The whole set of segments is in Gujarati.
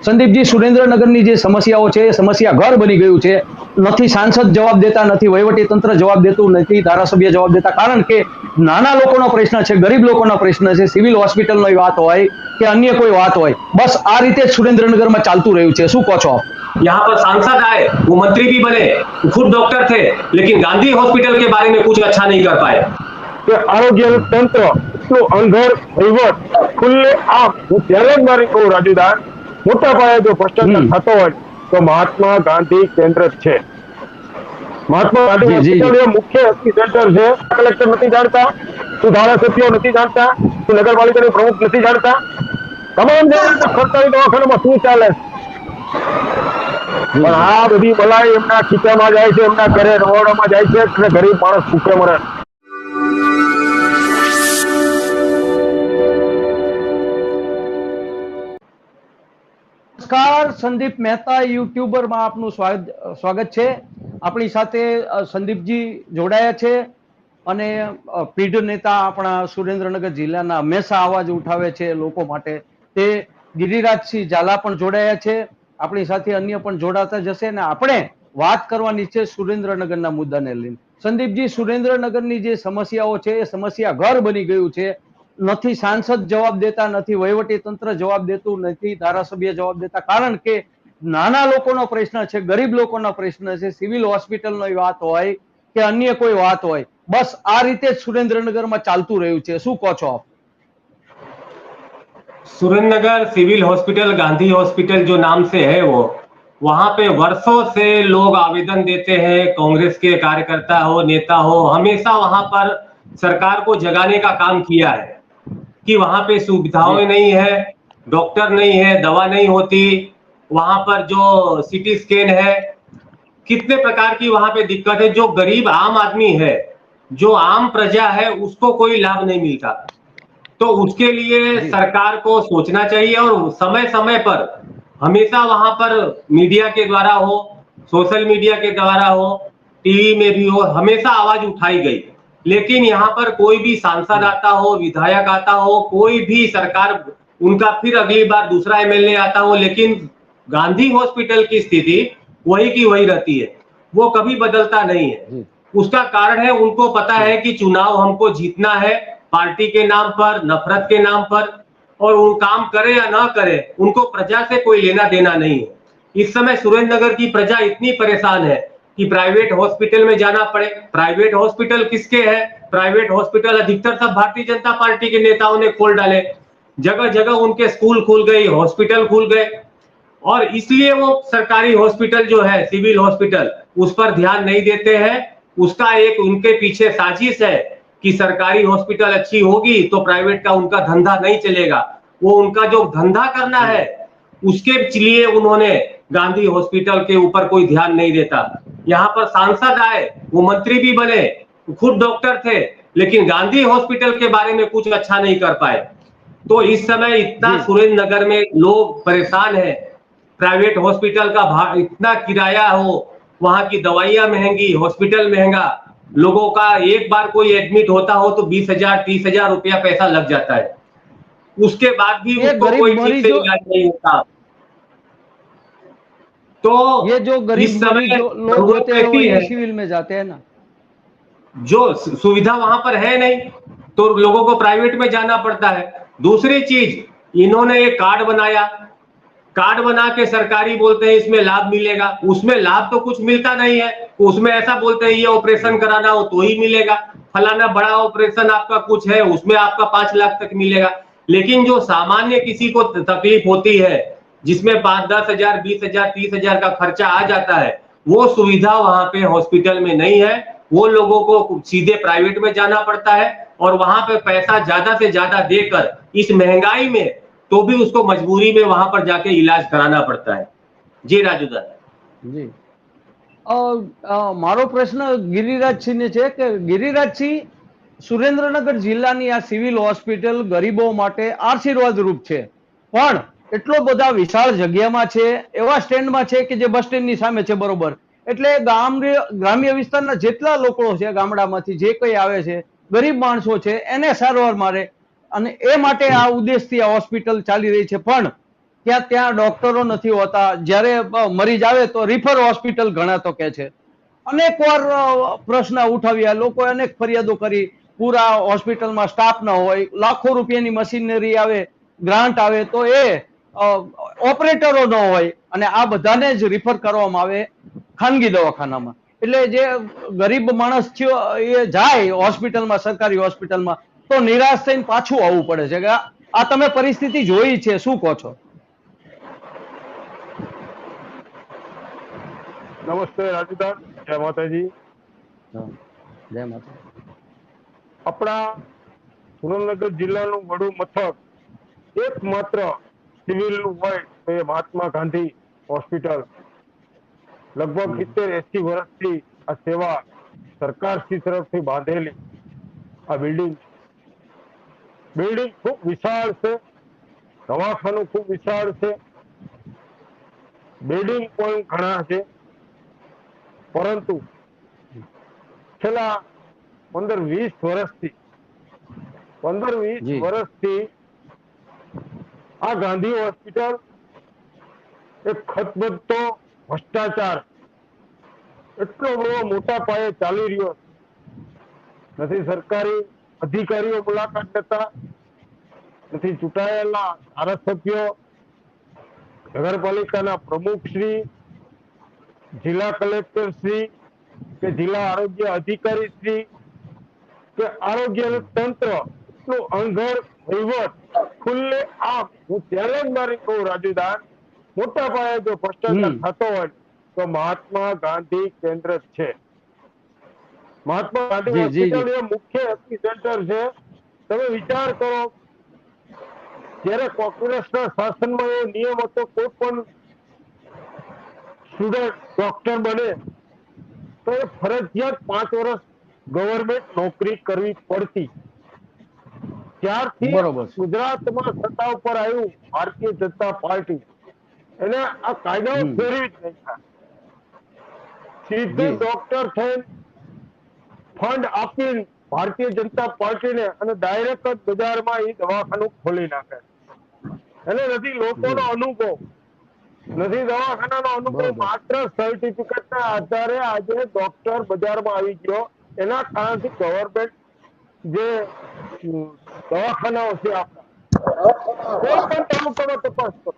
સંદીપજી સુરેન્દ્રનગરની જે સમસ્યાઓ છે એ સમસ્યા ઘર બની ગયું છે નથી સાંસદ જવાબ દેતા નથી વહીવટી તંત્ર જવાબ દેતું નથી ધારાસભ્ય જવાબ દેતા કારણ કે નાના લોકોનો પ્રશ્ન છે ગરીબ લોકોનો પ્રશ્ન છે સિવિલ હોસ્પિટલનો વાત હોય કે અન્ય કોઈ વાત હોય બસ આ રીતે જ સુરેન્દ્રનગરમાં ચાલતું રહ્યું છે શું કહો છો यहाँ पर सांसद आए वो मंत्री भी बने वो खुद डॉक्टर थे लेकिन गांधी हॉस्पिटल के बारे में कुछ अच्छा नहीं कर पाए કે આરોગ્ય તંત્ર એટલું અંધર વહીવટ ખુલ્લે આમ હું ચેલેન્જ મારી કહું રાજુદાન મોટા પાયે જો ભ્રષ્ટાચાર થતો હોય તો મહાત્મા ગાંધી કેન્દ્ર છે. મહાત્મા ગાંધી મુખ્ય સેન્ટર છે. કલેક્ટર નથી જાણતા તું ધારાસભ્યો નથી જાણતા તું નગરપાલિકાના પ્રમુખ નથી જાણતા? તમામ સરકારી દવાખાનામાં શું ચાલે? પણ આ બધી બલાઈ એમના ખીચામાં જાય છે એમના ઘરે રવાડામાં જાય છે અને ગરીબ માણસ ભૂખે મરે. નમસ્કાર, સંદીપ મહેતા, યુટ્યુબરમાં આપનું સ્વાગત સ્વાગત છે. આપણી સાથે સંદીપજી જોડાયા છે અને પીઢ નેતા આપણા સુરેન્દ્રનગર જિલ્લાના હંમેશા અવાજ ઉઠાવે છે લોકો માટે. તે ગિરિરાજસિંહ ઝાલા પણ જોડાયા છે. આપણી સાથે અન્ય પણ જોડાતા જશે અને આપણે વાત કરવાની છે સુરેન્દ્રનગરના મુદ્દાને લઈને. સંદીપજી, સુરેન્દ્રનગરની જે સમસ્યાઓ છે, એ સમસ્યા ઘર બની ગયું છે. નથી સાંસદ જવાબ દેતા નથી વહીવટી તંત્ર જવાબ દેતું નથી ધારાસભ્ય જવાબ દેતા કારણ કે નાના લોકોનો પ્રશ્ન છે ગરીબ લોકોનો પ્રશ્ન છે સિવિલ હોસ્પિટલનો વાત હોય કે અન્ય કોઈ વાત હોય બસ આ રીતે જ સુરેન્દ્રનગરમાં ચાલતું રહ્યું છે શું કહો છો આપ Surendranagar civil hospital Gandhi hospital जो नाम से है वो वहां पे वर्षों से लोग आवेदन देते हैं कांग्रेस के कार्यकर्ता हो नेता हो हमेशा वहां पर सरकार को जगाने का काम किया है कि वहाँ पे सुविधाएँ नहीं है डॉक्टर नहीं है दवा नहीं होती वहाँ पर जो सीटी स्कैन है कितने प्रकार की वहाँ पे दिक्कत है जो गरीब आम आदमी है जो आम प्रजा है उसको कोई लाभ नहीं मिलता। तो उसके लिए सरकार को सोचना चाहिए और समय समय पर हमेशा वहाँ पर मीडिया के द्वारा हो सोशल मीडिया के द्वारा हो टीवी में भी हो हमेशा आवाज़ उठाई गई। लेकिन यहाँ पर कोई भी सांसद आता हो विधायक आता हो कोई भी सरकार उनका फिर अगली बार दूसरा एमएलए आता हो लेकिन गांधी हॉस्पिटल की स्थिति वही की वही रहती है। वो कभी बदलता नहीं है। उसका कारण है उनको पता है कि चुनाव हमको जीतना है पार्टी के नाम पर नफरत के नाम पर और वो काम करे या ना करे उनको प्रजा से कोई लेना देना नहीं है। इस समय सुरेंद्र नगर की प्रजा इतनी परेशान है कि प्राइवेट हॉस्पिटल में जाना पड़े। प्राइवेट हॉस्पिटल किसके है? प्राइवेट हॉस्पिटल अधिकतर सब भारतीय जनता पार्टी के नेताओं ने खोल डाले। जगह जगह उनके स्कूल खुल गई हॉस्पिटल खुल गए। और इसलिए वो सरकारी हॉस्पिटल जो है सिविल हॉस्पिटल उस पर ध्यान नहीं देते हैं। उसका एक उनके पीछे साजिश है कि सरकारी हॉस्पिटल अच्छी होगी तो प्राइवेट का उनका धंधा नहीं चलेगा। वो उनका जो धंधा करना है, उसके लिए उन्होंने गांधी हॉस्पिटल के ऊपर कोई ध्यान नहीं देता। यहाँ पर सांसद आए वो मंत्री भी बने खुद डॉक्टर थे लेकिन गांधी हॉस्पिटल के बारे में कुछ अच्छा नहीं कर पाए। तो इस समय इतना सुरेंद्र नगर में लोग परेशान है। प्राइवेट हॉस्पिटल का इतना किराया हो वहाँ की दवाइयाँ महँगी हॉस्पिटल महँगा लोगों का एक बार कोई एडमिट होता हो तो बीस हज़ार तीस हज़ार रुपया पैसा लग जाता है। उसके बाद भी उसको कोई ठीक से इलाज नहीं होता। तो ये जो गरीब समय जो लोग होते हैं वो में जाते हैं ना। जो सुविधा वहाँ पर है नहीं तो लोगों को प्राइवेट में जाना पड़ता है। दूसरी चीज़ इन्होंने एक कार्ड बनाया। कार्ड बना के सरकारी बोलते हैं इसमें लाभ मिलेगा। उसमें लाभ तो कुछ मिलता नहीं है उसमें ऐसा बोलते हैं ये ऑपरेशन कराना हो तो ही मिलेगा। फलाना बड़ा ऑपरेशन आपका कुछ है उसमें आपका पाँच लाख तक मिलेगा। लेकिन जो सामान्य किसी को तकलीफ़ होती है जिसमें पांच दस हजार बीस हजार तीस हजार का खर्चा आ जाता है वो सुविधा वहां पे हॉस्पिटल में नहीं है वो लोगों को सीधे प्राइवेट में जाना पड़ता है और वहां पे पैसा ज्यादा से ज्यादा देकर इस महंगाई में तो भी उसको मजबूरी में वहां पर जाके इलाज कराना पड़ता है जी राजू दादा જી અ, અ, મારો પ્રશ્ન ગિરિરાજસિંહને છે કે ગિરિરાજસિંહ સુરેન્દ્રનગર જિલ્લાની આ સિવિલ હોસ્પિટલ ગરીબો માટે આશીર્વાદ રૂપ છે પણ એટલો બધા વિશાળ જગ્યામાં છે, એવા સ્ટેન્ડમાં છે કે જે બસ સ્ટેન્ડની સામે છે, બરોબર. એટલે ગામ ગ્રામ્ય વિસ્તારના જેટલા લોકો છે ગામડામાંથી, જે કંઈ આવે છે, ગરીબ માણસો છે, એને સારવાર મારે. અને એ માટે આ ઉદ્દેશથી આ હોસ્પિટલ ચાલી રહી છે. પણ ત્યાં ત્યાં ડોક્ટરો નથી હોતા. જ્યારે મરીજ આવે તો રિફર હોસ્પિટલ ઘણા તો કે છે. અનેક વાર પ્રશ્ન ઉઠાવ્યા. લોકોએ અનેક ફરિયાદો કરી. પૂરા હોસ્પિટલમાં સ્ટાફ ન હોય. લાખો રૂપિયાની મશીનરી આવે, ગ્રાન્ટ આવે તો એ ઓપરેટરો ન હોય અને આ બધાને જ રિફર કરવામાં આવે ખાનગી દવાખાનામાં. એટલે જે ગરીબ માણસ થયો એ જાય હોસ્પિટલમાં સરકારી હોસ્પિટલમાં તો નિરાશ થઈને પાછું આવવું પડે છે. કે આ- તમે પરિસ્થિતિ જોઈ છે શું કહો છો? નમસ્તે રાજુદાન જય માતાજી. જય માતા આપણા સુરેન્દ્રનગર જિલ્લાનું વડું મથક એકમાત્ર સિવિલનું હોય તો એ મહાત્મા ગાંધી હોસ્પિટલ. લગભગ સિત્તેર એસી વર્ષથી આ સેવા સરકારશ્રી તરફથી બાંધેલી આ બિલ્ડિંગ. બિલ્ડિંગ ખૂબ વિશાળ છે. દવાખાનું ખૂબ વિશાળ છે. બિલ્ડિંગ પણ ઘણા છે. પરંતુ છેલ્લા પંદર વીસ વર્ષથી પંદર વીસ વર્ષથી આ ગાંધી હોસ્પિટલ એ ખતબદતો ભ્રષ્ટાચાર એટલો બધો મોટા પાયે ચાલી રહ્યો. નથી સરકારી અધિકારીઓ મુલાકાત લેતા, નથી ચૂંટાયેલા ધારાસભ્યો, નગરપાલિકાના પ્રમુખશ્રી, જિલ્લા કલેક્ટર શ્રી કે જિલ્લા આરોગ્ય અધિકારી શ્રી કે આરોગ્ય તંત્રનું અંગર વહીવટ ખુલ્લે આમ. હું ચેલેન્જ મારી કહું રાજુદાન મોટા પાયે જો ભ્રષ્ટાચાર થતો હોય તો મહાત્મા ગાંધી કેન્દ્ર છે. મહાત્મા ગાંધી. હોસ્પિટલ એ મુખ્ય એપિસેન્ટર છે. તમે વિચાર કરો જ્યારે કોંગ્રેસના શાસનમાં એવો નિયમ હતો કોઈ પણ સ્ટુડન્ટ ડોક્ટર બને તો એ ફરજિયાત પાંચ વર્ષ ગવર્મેન્ટ નોકરી કરવી પડતી. ત્યારથી ગુજરાતમાં સત્તા ઉપર આવ્યું ભારતીય જનતા પાર્ટી. એને આ કાયદાઓ ફેરવી જ નાખ્યા સીધું ડોક્ટર થઈને ફંડ આપી ભારતીય જનતા પાર્ટીને અને ડાયરેક્ટ જ બજારમાં એ દવાખાનું ખોલી નાખે. એને નથી લોકોનો અનુભવ. નથી દવાખાનાનો અનુભવ માત્ર સર્ટિફિકેટ ના આધારે આજે ડોક્ટર બજારમાં આવી ગયો. એના કારણથી ગવર્મેન્ટ જે દવાખાનાઓ છે આપણા. કોઈ પણ તાલુકામાં તપાસ કરો.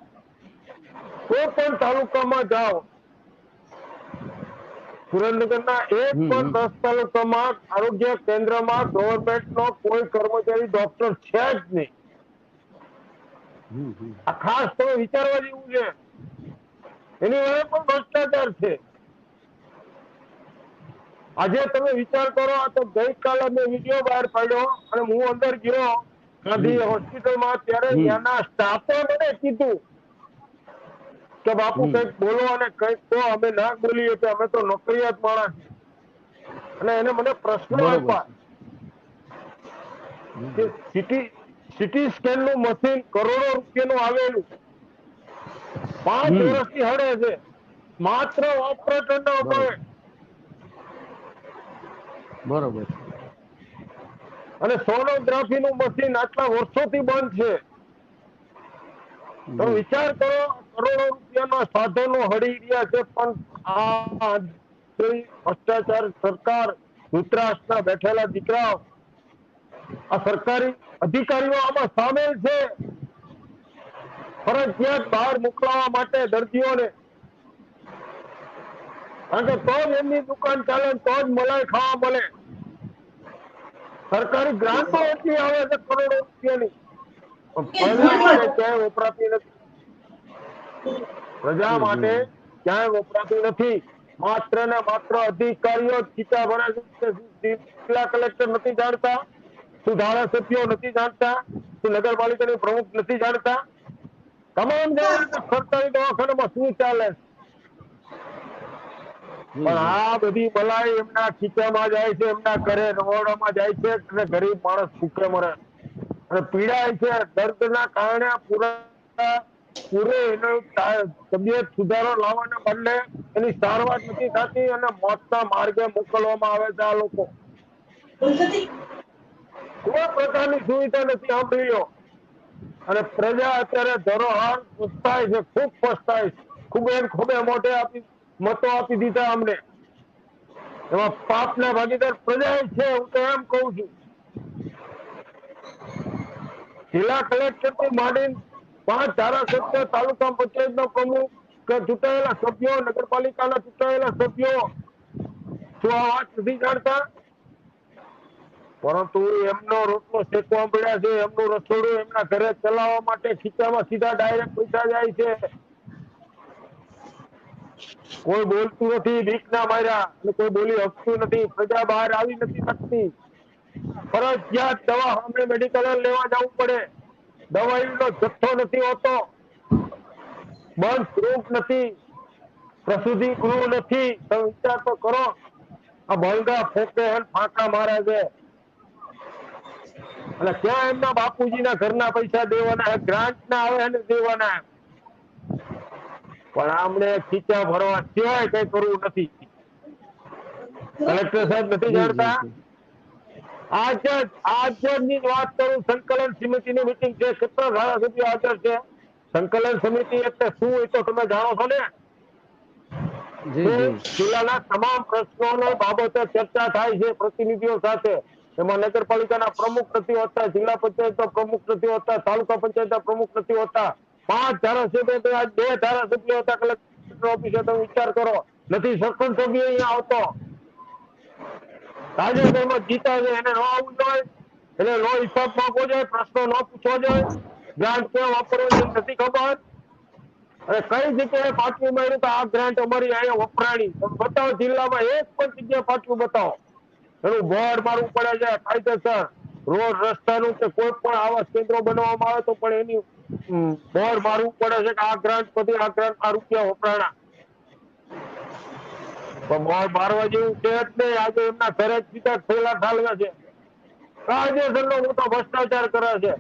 કોઈ પણ તાલુકામાં જાઓ. સુરેન્દ્રનગરના એક પણ. દસ તાલુકામાં આરોગ્ય કેન્દ્રમાં ગવર્મેન્ટ નો કોઈ કર્મચારી ડોક્ટર છે જ નહીં. આ ખાસ તમે વિચારવા જેવું છે. એની વડે પણ ભ્રષ્ટાચાર છે. આજે તમે વિચાર કરો તો ગઈકાલે મેં વીડિયો બહાર પાડ્યો અને હું અંદર ગયો. ગાંધી હોસ્પિટલમાં ત્યારે ત્યાંના સ્ટાફે મને કીધું કે બાપુ કંઈક બોલો અને કંઈક તો અમે ના બોલીએ કે અમે તો નોકરિયાત માણસ. અને એને મને પ્રશ્નો. આપ્યા. કે સિટી સિટી સ્કેનનું મશીન કરોડો રૂપિયાનું આવેલું. પાંચ. વર્ષથી હડે છે. માત્ર ઓપરેટર ના બરોબર. અને સોનોગ્રાફી નું મશીન આટલા વર્ષોથી બંધ છે. તો વિચાર કરો કરોડો રૂપિયાના સાધનો હળી રહ્યા છે પણ આ ભ્રષ્ટાચાર સરકાર ધૃતરાષ્ટ્રના બેઠેલા દીકરાઓ આ સરકારી અધિકારીઓ આમાં સામેલ છે. ફરજિયાત બહાર મોકલવા માટે દર્દીઓને. કારણ કે તો જ એમની દુકાન ચાલે તો જ મલાઈ ખાવા મળે. સરકારી ગ્રાન્ટો એટલી આવે છે કરોડો રૂપિયાની. પણ ક્યાંય વપરાતી નથી. પ્રજા માટે ક્યાંય વપરાતી નથી. માત્ર ને માત્ર અધિકારીઓ ખીચા ભરે છે. જિલ્લા કલેક્ટર નથી જાણતા શું ધારાસભ્યો નથી જાણતા શું નગરપાલિકાની પ્રમુખ નથી જાણતા? તમામ સરકારી દવાખાનામાં શું ચાલે છે? પણ આ બધી બલાઈ એમના ખીચામાં જાય છે એમના ઘરે રવાડામાં જાય છે અને ગરીબ માણસ ભૂખે મરે. અને પીડાય છે દર્દના કારણે પૂરા પૂરે એનો તબિયત સુધારો લાવવાના બદલે એની સારવાર નથી થતી અને મોતના માર્ગે મોકલવામાં આવે છે આ લોકો. કોઈ પ્રકારની સુવિધા નથી સાંભળી લો અને પ્રજા અત્યારે ધરોહર પસ્તાય છે ખૂબ પસ્તાય છે. ખૂબ એમ ખૂબે મોઢે આપી મતો આપી દીધા અમને. એમાં પાપના ભાગીદાર પ્રજા છે, હું તો એમ કઉ છું. જિલ્લા કલેક્ટરથી માંડીને પાંચ ધારાસભ્ય, તાલુકા પંચાયતના પ્રમુખ કે ચૂંટાયેલા સભ્યો, નગરપાલિકાના ચૂંટાયેલા સભ્યો શું આ વાત નથી જાણતા? પરંતુ એમનો રોટલો શેકવા પડ્યા છે, એમનું રસોડું એમના ઘરે ચલાવવા માટે ખીચામાં સીધા ડાયરેક્ટ પૈસા જાય છે. કોઈ બોલતું નથી બીક ના માર્યા કોઈ બોલી હકતું નથી, પ્રજા બહાર આવી નથી શકતી. ફરજિયાત દવા સામે મેડિકલ લેવા જવું પડે. દવાઈનો જથ્થો નથી હોતો. બંધ રૂપ નથી. પ્રસૂતિ ગૃહ નથી. તમે વિચાર તો કરો. આ ભંગા ફોકે ફાંકા મારે છે. અને ક્યાં એમના બાપુજીના ઘરના પૈસા દેવાના ગ્રાન્ટ ના આવે અને દેવાના પણ આમણે ખીચા ભરવા સિવાય કઈ કરવું નથી. કલેક્ટર સાહેબ નથી જાણતા? આજે આજની જ વાત કરું સંકલન સમિતિની મીટિંગ છે કેટલા ધારાસભ્યો હાજર છે. સંકલન સમિતિ એટલે શું એ તો તમે જાણો છો ને? જિલ્લાના તમામ પ્રશ્નોને બાબતે ચર્ચા થાય છે પ્રતિનિધિઓ સાથે. એમાં નગરપાલિકાના પ્રમુખ નથી હોતા જિલ્લા પંચાયતના પ્રમુખ નથી હોતા તાલુકા પંચાયતના પ્રમુખ નથી હોતા. પાંચ ધારાસભ્યો બે ધારાસભ્યો હતા કલેક્ટર ઓફિસે તમે વિચાર કરો. નથી, સરપંચ સભ્ય અહીંયા આવતો. તાજેતરમાં જીતા છે, એને ન આવવું જોઈએ. એને નો હિસાબ માંગવો જોઈએ, પ્રશ્નો ન પૂછવો જોઈએ. ગ્રાન્ટ ક્યાં વાપરવો નથી ખબર. અને કઈ જગ્યાએ પાટલું મળ્યું તો આ ગ્રાન્ટ અમારી અહીંયા વપરાણી. બતાવો, જિલ્લામાં એક પણ જગ્યાએ પાટલું બતાવો. એનું બોર્ડ મારવું પડે છે, કાયદેસર. રોડ રસ્તાનું કે કોઈ પણ આવાસ કેન્દ્રો બનાવવામાં આવે તો પણ એની બોર્ડ મારવું પડે છે કે આ ગ્રાન્ટ પછી આ ગ્રાન્ટ આ રૂપિયા વપરાણા? પણ બોર્ડ મારવા જેવું છે જ નહીં. આજે એમના ઘરે જ સીધા થયેલા ઠાલવે છે. કાયદેસરનો મોટો ભ્રષ્ટાચાર કરે છે.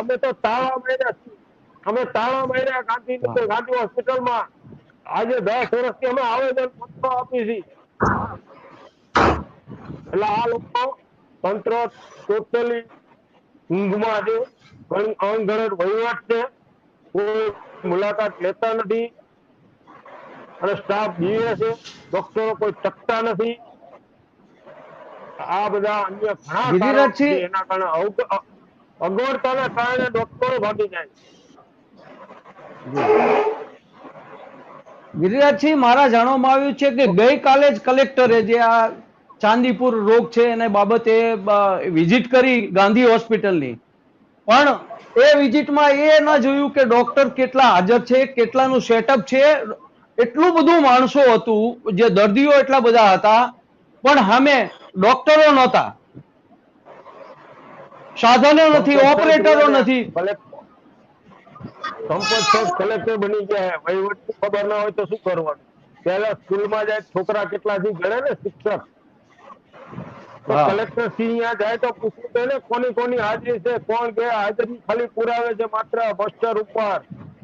અમે તો તાળા માર્યા. અમે તાળા માર્યા ગાંધી ગાંધી હોસ્પિટલમાં. આજે દસ વર્ષથી અમે આવેદન પત્ર આપી છીએ. એટલે આ લોકો તંત્ર ટોટલી ઊંઘમાં છે. અણઘડત વહીવટ છે. કોઈ મુલાકાત લેતા નથી. અને સ્ટાફ જીવે છે. ડોક્ટરો કોઈ ચકતા નથી. આ બધા અન્ય ઘણા. એના કારણે અગવડતાના કારણે ડોક્ટરો ભાગી જાય ગિરિરાજસિંહ મારા જાણવામાં આવ્યું છે કે ગઈકાલે જ કલેક્ટરે જે આ ચાંદીપુર રોગ છે એને બાબતે વિઝિટ કરી ગાંધી હોસ્પિટલની. પણ એ વિઝિટમાં એ ન જોયું કે ડોક્ટર કેટલા હાજર છે કેટલાનું સેટઅપ છે. એટલું બધું માણસો હતું જે દર્દીઓ એટલા બધા હતા. પણ સામે ડોક્ટરો નહોતા. સાધનો નથી ઓપરેટરો નથી. કલેક્ટર સંપત સાહેબ કલેક્ટર બની ગયા વહીવટ ખબર ના હોય તો શું કરવાનું? પહેલા સ્કૂલમાં જાય છોકરા કેટલા થી ગણે ને શિક્ષક. કલેક્ટર સિંહ જાય તો પૂછવું તો કોની કોની હાજરી છે કોણ ગયા હાજરી ખાલી પુરાવે છે માત્ર બસ્ટર ઉપર.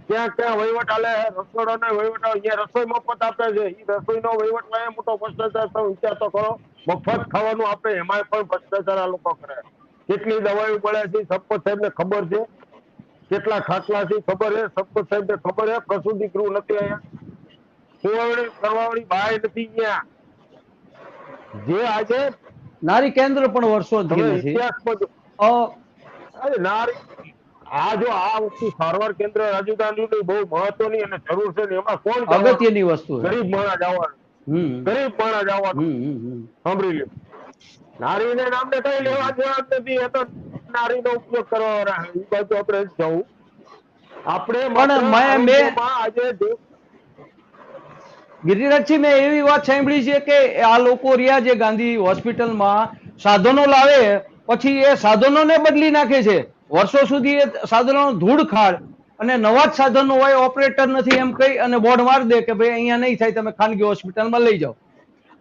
ક્યાં ક્યાં વહીવટ આલે રસોડો ને વહીવટ અહીંયા રસોઈ મફત આપે છે. એ રસોઈ નો વહીવટમાં મોટો ભ્રષ્ટાચાર તમે વિચાર તો કરો. મફત ખાવાનું આપે એમાં પણ ભ્રષ્ટાચાર આ લોકો કરે. કેટલી દવાઈઓ પડે છે સંપત સાહેબ ને ખબર છે? કેટલા ખાટલા છે ખબર છે? સંપત સાહેબ ને ખબર છે? પ્રસુદ્ધિ ગૃહ નથી અહીંયા. સુવાવણી કરવાવાળી બાય નથી અહીંયા. જે આજે નારી કેન્દ્ર પણ વર્ષોથી નથી. અરે નારી આ જો આ વસ્તુ સારવાર કેન્દ્ર રાજીવ ગાંધીની બહુ મહત્વની અને જરૂર છે એમાં કોણ અગત્યની વસ્તુ ગરીબ માણસ જવાનું ગરીબ માણસ હમ સાંભળી લ્યો. નારીને નામને કઈ લેવા દેવા નથી. એ તો નારીનો ઉપયોગ કરવા એ બાજુ આપણે જવું. આપણે આજે ગિરિરાજસિંહ, મેં એવી વાત સાંભળી છે કે આ લોકો રહ્યા જે ગાંધી હોસ્પિટલમાં, સાધનો લાવે, પછી એ સાધનોને બદલી નાખે છે. વર્ષો સુધી એ સાધનો ધૂળ ખાડ અને નવા જ સાધનો હોય, ઓપરેટર નથી એમ કહી અને બોર્ડ માર દે કે ભાઈ અહીંયા નહીં થાય, તમે ખાનગી હોસ્પિટલમાં લઈ જાઓ.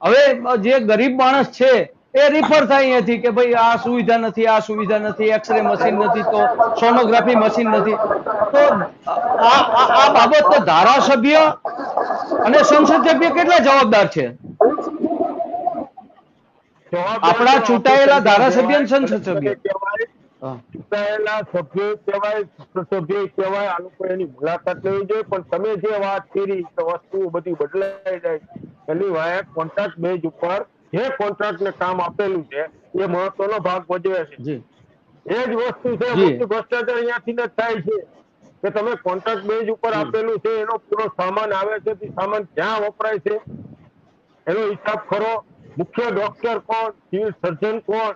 હવે જે ગરીબ માણસ છે એ રિફર થાય અહીંયાથી કે ભાઈ આ સુવિધા નથી, આ સુવિધા નથી એક્સરે મશીન નથી, તો સોનોગ્રાફી મશીન નથી. તો આ બાબત તો ધારાસભ્ય અને સંસદ સભ્ય કેટલા જવાબદાર છે? આપણા ચૂંટાયેલા ધારાસભ્ય અને સંસદ સભ્ય. ચૂંટાયેલા સભ્યો કહેવાય સભ્ય કહેવાય, આ લોકો એની મુલાકાત લેવી જોઈએ, પણ તમે જે વાત કરી તો વસ્તુઓ બધી બદલાઈ જાય, એની વાય કોન્ટ્રાક્ટ બેઝ ઉપર જે કોન્ટ્રાક્ટ ને કામ આપેલું છે એ મહત્વનો ભાગ ભજવે છે. એ જ વસ્તુ છે ભ્રષ્ટાચાર અહીંયાથી જ થાય છે. કે તમે કોન્ટ્રાક્ટ બેઝ ઉપર આપેલું છે એનો પૂરો સામાન આવે છે તે સામાન ક્યાં વપરાય છે એનો હિસાબ ખરો. મુખ્ય ડોક્ટર કોણ સિવિલ સર્જન કોણ?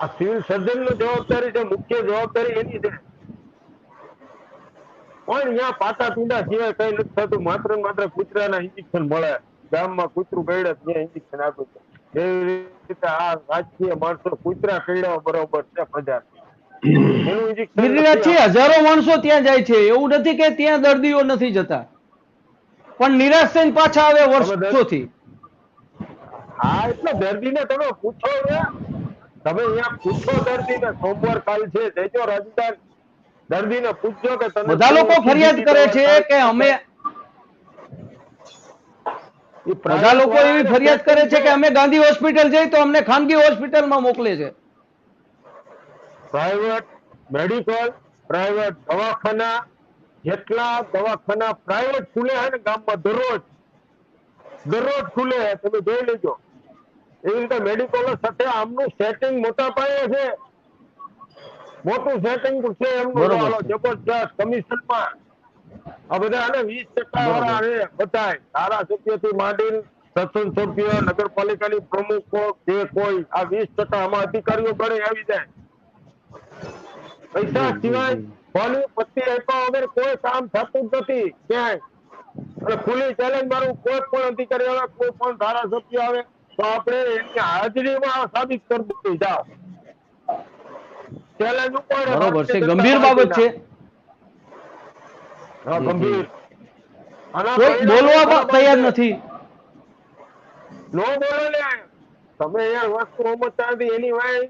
આ સિવિલ સર્જનની જવાબદારી છે મુખ્ય જવાબદારી એની છે. પણ અહીંયા પાટા પીંડા સિવાય કઈ નથી થતું. માત્ર માત્ર કૂતરાના ઇન્જેક્શન મળે. ગામમાં કૂતરું કરડે ત્યાં ઇન્જેક્શન આપે છે. એવી રીતે આ રાજકીય માણસો કૂતરા કરડ્યા બરોબર છે પ્રજા હજારો માણસો ત્યાં જાય છે. એવું નથી કે ત્યાં દર્દીઓ નથી જતા. પણ નિરાશ થઈને પાછા આવે વર્ષોથી હા એટલે દર્દીને તમે પૂછો ને. તમે અહીંયા પૂછો દર્દીને સોમવાર કાલ છે જજો રાજદાન દર્દીને પૂછજો કે બધા લોકો ફરિયાદ કરે છે કે અમે બધા લોકો એવી ફરિયાદ કરે છે કે અમે ગાંધી હોસ્પિટલ જઈ તો અમને ખાનગી હોસ્પિટલમાં મોકલે છે. પ્રાઇવેટ મેડિકલ પ્રાઇવેટ દવાખાના જેટલા દવાખાના પ્રાઇવેટ ખુલે છે ને ગામમાં દરરોજ દરરોજ ખુલે છે તમે જોઈ લેજો. એવી રીતે મેડિકલો સાથે આમનું સેટિંગ મોટા પાયે છે. મોટું સેટિંગ છે એમનું. જબરજસ્ત કમિશનમાં આ બધા આને વીસ ટકા સભ્ય નગરપાલિકાની પ્રમુખો જે કોઈ આ વીસ ટકા આમાં અધિકારીઓ ગણે આવી જાય. પૈસા જી, જી, સિવાય જી. પત્તી આપ્યા વગર કોઈ કામ થતું જ નથી ક્યાંય. અને ખુલ્લી ચેલેન્જ મારું કોઈ પણ અધિકારી આવે કોઈ પણ ધારાસભ્ય આવે તો આપણે એની હાજરીમાં સાબિત કરી દઈએ. જાઓ. ચેલેન્જ ઉપર બરોબર છે. ગંભીર બાબત છે. ગંભીર. કોઈ બોલવા પણ તૈયાર નથી. નો બોલો ને. તમે યાર વસ્તુ સમજતા એની વાય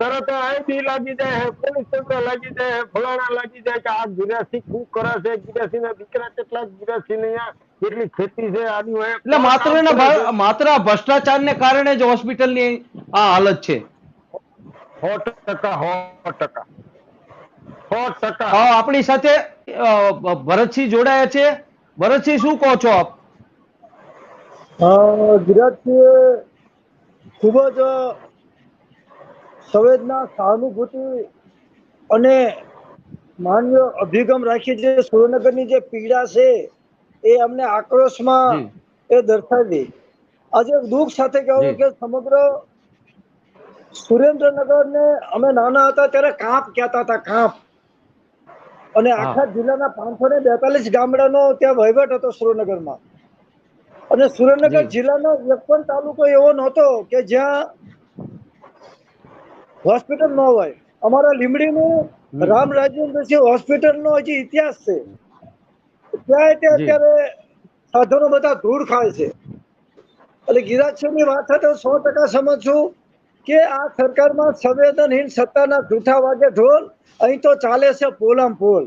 તરત આઈડી લાગી જાય પોલીસ તંત્ર લાગી જાય ફલાણા લાગી જાય કે આ ગિરાસી શું કરે છે? ગિરાસી ના દીકરા કેટલા ગિરાસી ને કેટલી ખેતી છે? આની વાય એટલે માત્ર ને માત્ર ભ્રષ્ટાચાર ને કારણે જ હોસ્પિટલની આ હાલત છે. સો ટકા સો ટકા. સો ટકા. આપણી સાથે ભરતસિંહ જોડાયા છે. ભરતસિંહ શું કહો છો આપ? ગિરાજસિંહે ખૂબ જ સંવેદના સહાનુભૂતિ અને માન્ય અભિગમ રાખી જે સુરેન્દ્રનગરની જે પીડા છે એ અમને આક્રોશમાં એ દર્શાવી આજે દુઃખ સાથે કહેવું કે સમગ્ર સુરેન્દ્રનગરને અમે નાના હતા ત્યારે કાંપ કહેતા હતા કાંપ. અને આખા જિલ્લાના પાંચસો ને બેતાલીસ ગામડાનો ત્યાં વહીવટ હતો સુરેન્દ્રનગરમાં. અને સુરેન્દ્રનગર જિલ્લાનો એક પણ તાલુકો એવો નહોતો કે જ્યાં હોસ્પિટલ ન હોય. અમારા લીમડીનું. રામ રાજેન્દ્રસિંહ હોસ્પિટલનો હજી ઇતિહાસ છે ત્યાં તે અત્યારે સાધનો બધા ધૂળ ખાય છે. એટલે ની વાત સાથે તો સો ટકા સમજ છું. કે આ સરકારમાં સંવેદનહીન સત્તાના જૂઠા વાગે ઢોલ અહીં તો ચાલે છે પોલમ પોલ.